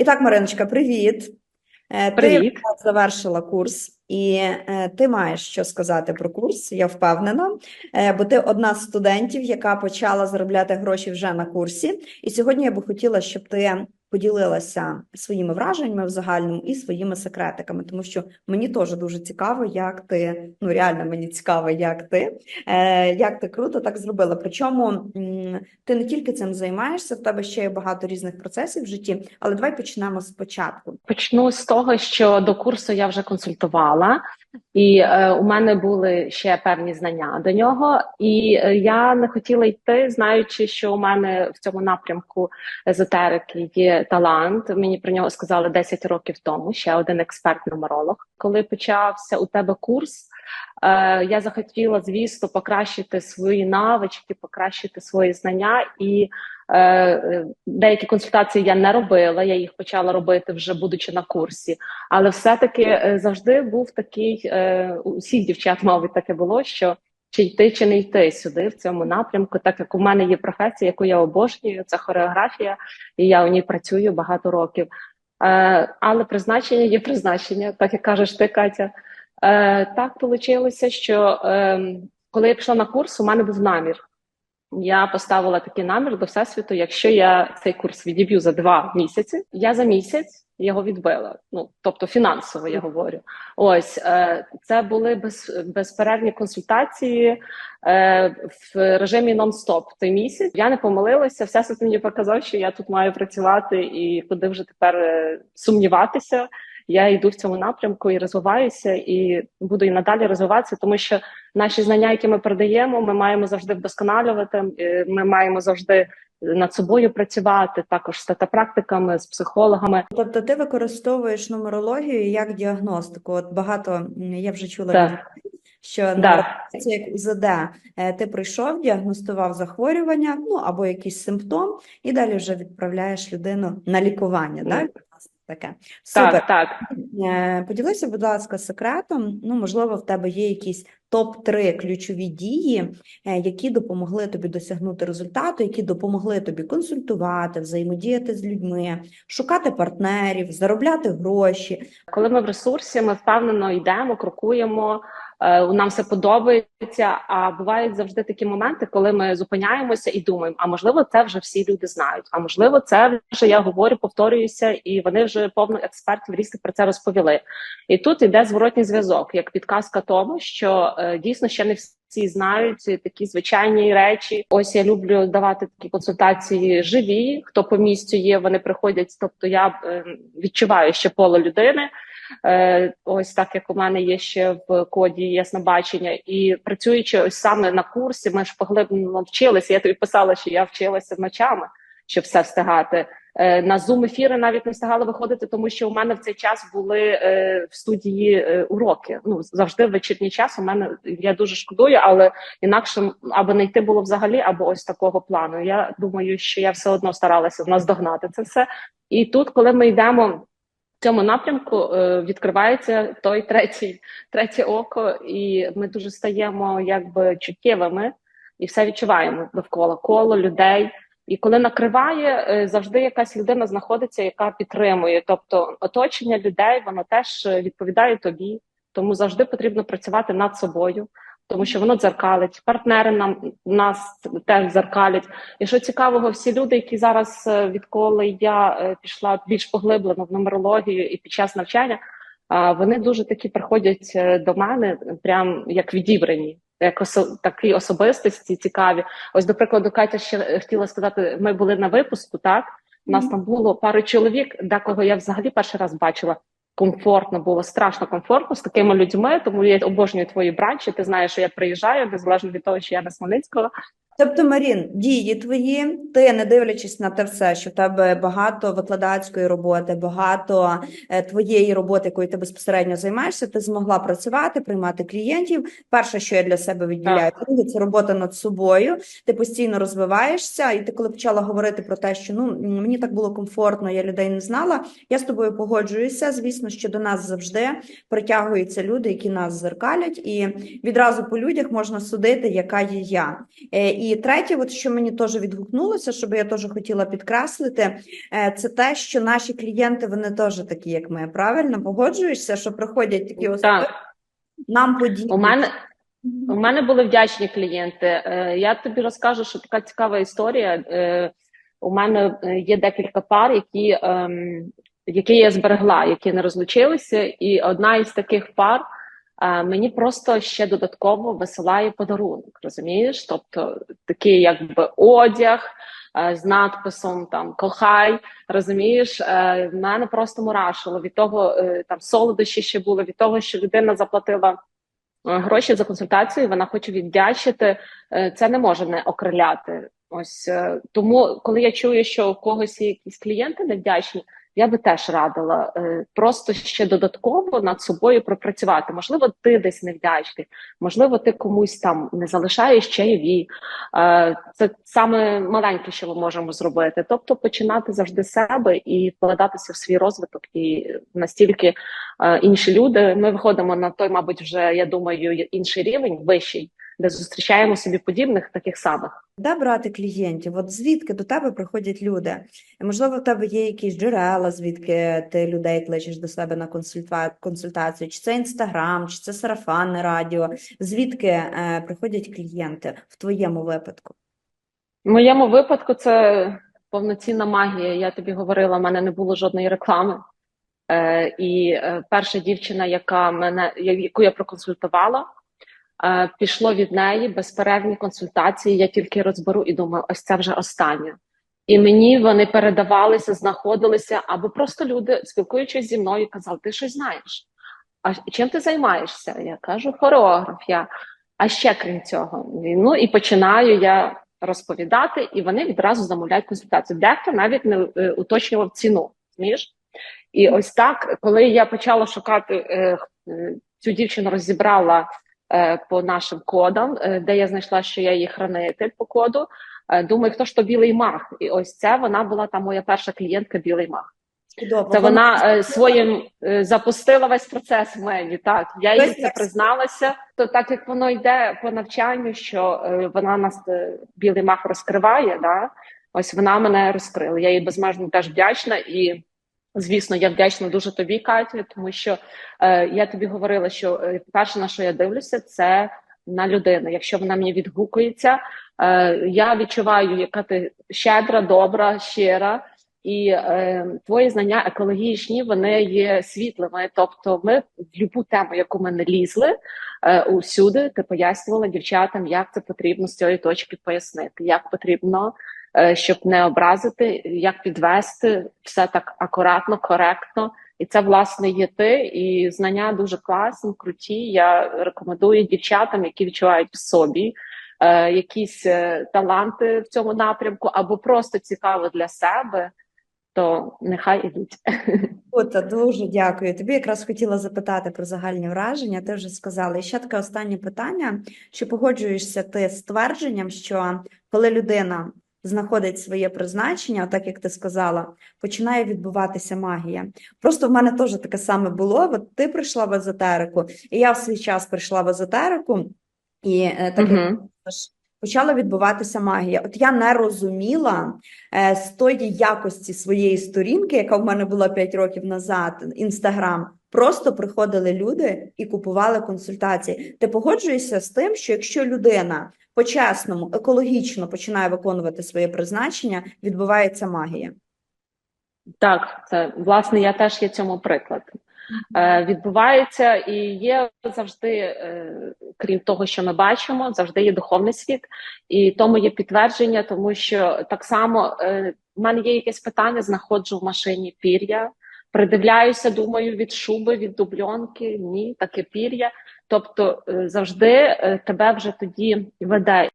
І так, Мариночка, привіт. Привіт. Ти завершила курс, і е, ти маєш що сказати про курс, я впевнена, Е, бо ти одна з студентів, яка почала заробляти гроші вже на курсі. І сьогодні я би хотіла, щоб ти поділилася своїми враженнями в загальному і своїми секретиками, тому що мені теж дуже цікаво, як ти, ну реально мені цікаво, як ти, е, як ти круто так зробила. Причому ти не тільки цим займаєшся, в тебе ще є багато різних процесів в житті, але давай почнемо спочатку. Почну з того, що до курсу я вже консультувала, і е, у мене були ще певні знання до нього. І е, я не хотіла йти, знаючи, що у мене в цьому напрямку езотерики є талант. Мені про нього сказали 10 років тому. Ще один експерт-нумеролог. Коли почався у тебе курс, е, я захотіла, звісно, покращити свої навички, покращити свої знання і. Е, Деякі консультації я не робила, я їх почала робити вже будучи на курсі. Але все-таки е, завжди був такий, е, у всіх дівчат, мабуть, таке було, що чи йти, чи не йти сюди в цьому напрямку, так як у мене є професія, яку я обожнюю, це хореографія, і я у ній працюю багато років. Е, Але призначення є призначення, так як кажеш ти, Катя. Е, Так вийшло, що е, коли я пішла на курс, у мене був намір. Я поставила такий намір до всесвіту. Якщо я цей курс відіб'ю за два місяці, я за місяць його відбила. Ну тобто фінансово я говорю. Ось е, це були без, безперервні консультації е, в режимі нон-стоп той місяць. Я не помилилася. Всесвіт мені показав, що я тут маю працювати, і куди вже тепер е, сумніватися. Я йду в цьому напрямку і розвиваюся, і буду і надалі розвиватися, тому що наші знання, які ми передаємо, ми маємо завжди вдосконалювати. е, Ми маємо завжди над собою працювати, також з тета-практиками, з психологами. Тобто ти використовуєш нумерологію як діагностику. От багато я вже чула Так. від людей, що це як УЗД. Е, Ти прийшов, діагностував захворювання, ну або якийсь симптом, і далі вже відправляєш людину на лікування. Ну, Так? Таке. Супер. Так, так. Е, Поділися, будь ласка, секретом. Ну, можливо, в тебе є якісь топ-3 ключові дії, е, які допомогли тобі досягнути результату, які допомогли тобі консультувати, взаємодіяти з людьми, шукати партнерів, заробляти гроші. Коли ми в ресурсі, ми впевнено йдемо, крокуємо. Е, Нам все подобається. А бувають завжди такі моменти, коли ми зупиняємося і думаємо: а можливо, це вже всі люди знають. А можливо, це вже я говорю, повторююся, і вони вже повно експертів різних про це розповіли. І тут йде зворотній зв'язок, як підказка тому, що е, дійсно ще не всі знають такі звичайні речі. Ось я люблю давати такі консультації живі. Хто по місцю є, вони приходять. Тобто я е, відчуваю ще поле людини. Е, ось так як у мене є ще в коді яснобачення, і працюючи ось саме на курсі, ми ж поглиблено вчилися. Я тобі писала, що я вчилася ночами, щоб все встигати. Е, На Zoom ефіри навіть не встигала виходити, тому що у мене в цей час були е, в студії е, уроки. Ну завжди в вечірній час. У мене я дуже шкодую, але інакше або не йти було взагалі, або ось такого плану. Я думаю, що я все одно старалася наздогнати це все. І тут, коли ми йдемо цьому напрямку, е, відкривається той третій, третє око, і ми дуже стаємо якби чуттєвими і все відчуваємо довкола коло людей. І коли накриває, е, завжди якась людина знаходиться, яка підтримує. Тобто оточення людей, воно теж е, відповідає тобі. Тому завжди потрібно працювати над собою, тому що воно дзеркалить. Партнери нам нас теж дзеркалять. І що цікавого, всі люди, які зараз, е, відколи я е, пішла більш поглиблено в нумерологію і під час навчання, вони дуже такі приходять е, до мене, прям як відібрані. Як осо такі особистості цікаві. Ось, до прикладу, Катя ще хотіла сказати: ми були на випуску, так у нас Мгм. там було пару чоловік, декого я взагалі перший раз бачила. Комфортно було страшно комфортно з такими людьми, тому я обожнюю твої бранчі. Ти знаєш, що я приїжджаю незалежно від того, що я не з Хмельницького. Тобто, Марін, дії твої, ти не дивлячись на те все, що в тебе багато викладацької роботи, багато е, твоєї роботи, якою ти безпосередньо займаєшся, ти змогла працювати, приймати клієнтів. Перше, що я для себе відділяю, друге це робота над собою. Ти постійно розвиваєшся, і ти, коли почала говорити про те, що ну мені так було комфортно, я людей не знала. Я з тобою погоджуюся. Звісно, що до нас завжди притягуються люди, які нас зеркалять, і відразу по людях можна судити, яка є я. Е, І І третє, от що мені теж відгукнулося, що би я теж хотіла підкреслити, е, це те, що наші клієнти вони теж такі, як ми. Правильно погоджуєшся, що приходять такі особи нам подібні. У мене У мене були вдячні клієнти. Е, Я тобі розкажу, що така цікава історія. Е, У мене є декілька пар, які, ем, які я зберегла, які не розлучилися, і одна із таких пар мені просто ще додатково висилає подарунок. Розумієш? Тобто такий, якби одяг. е, З надписом там кохай, розумієш, е, в мене просто мурашило від того, е, там солодощі ще були, від того, що людина заплатила е, гроші за консультацію, вона хоче віддячити. Е, Це не може не окриляти. Ось е, тому, коли я чую, що у когось є якісь клієнти невдячні, я би теж радила е, просто ще додатково над собою пропрацювати. Можливо, ти десь невдячний, можливо, ти комусь там не залишаєш чайові. Е, Це саме маленьке, що ми можемо зробити. Тобто починати завжди з себе і вкладатися в свій розвиток, і настільки е, інші люди. Ми виходимо на той, мабуть, вже я думаю, інший рівень, вищий, де зустрічаємо собі подібних таких самих. Де брати клієнтів? От звідки до тебе приходять люди? Можливо, в тебе є якісь джерела, звідки ти людей кличеш до себе на консульта... консультацію? Чи це інстаграм, чи це сарафанне радіо? Звідки е, приходять клієнти в твоєму випадку? В моєму випадку це повноцінна магія. Я тобі говорила, в мене не було жодної реклами. Е, і е, перша дівчина, яка мене, яку я проконсультувала, пішло від неї безперервні консультації. Я тільки розберу і думаю, ось це вже останнє. І мені вони передавалися, знаходилися, або просто люди, спілкуючись зі мною, казали, ти щось знаєш. А чим ти займаєшся? Я кажу, хореограф. Я. А ще крім цього, ну і починаю я розповідати, і вони відразу замовляють консультацію. Дехто навіть не е, уточнював ціну. Розумієш? І ось так, коли я почала шукати е, е, цю дівчину, розібрала е, по нашим кодам, е, де я знайшла, що я її хранитель по коду. е, Думаю, хто ж то білий мах? І ось це вона була там моя перша клієнтка білий мах. Чудово. Це Вона- вона е, своїм е, запустила весь процес в мені. Так я їй це призналася. То так як воно йде по навчанню, що е, вона нас е, білий мах розкриває, да ось вона мене розкрила. Я їй безмежно теж вдячна і. Звісно, я вдячна дуже тобі, Катю, тому що е, я тобі говорила, що е, перше, на що я дивлюся, це на людину. Якщо вона мені відгукується, е, я відчуваю, яка ти щедра, добра, щира, і е, твої знання екологічні вони є світлими. Тобто, ми в будь-яку тему, яку ми не лізли, е, усюди ти пояснювала дівчатам, як це потрібно з цієї точки пояснити, як потрібно, щоб не образити, як підвести все так акуратно, коректно. І це власне є ти, і знання дуже класні, круті. Я рекомендую дівчатам, які відчувають в собі е, якісь е, таланти в цьому напрямку, або просто цікаво для себе, то нехай ідуть. Ота, дуже дякую. Тобі якраз хотіла запитати про загальні враження. Ти вже сказала. І ще таке останнє питання: чи погоджуєшся ти з твердженням, що коли людина знаходить своє призначення, так як ти сказала, починає відбуватися магія? Просто в мене теж таке саме було. От ти прийшла в езотерику, і я в свій час прийшла в езотерику, і е, так як Мгм. ж почала відбуватися магія. От я не розуміла е, з тої якості своєї сторінки, яка в мене була 5 років назад, інстаграм. Просто приходили люди і купували консультації. Ти погоджуєшся з тим, що якщо людина по-чесному, екологічно починає виконувати своє призначення, відбувається магія. Так, це власне я теж є цьому приклад. Е, відбувається і є завжди, е, крім того, що ми бачимо, завжди є духовний світ, і тому є підтвердження, тому що так само е, в мене є якесь питання, знаходжу в машині пір'я, придивляюся, думаю, від шуби, від дубльонки, ні, таке пір'я. Тобто е, завжди е, тебе вже тоді веде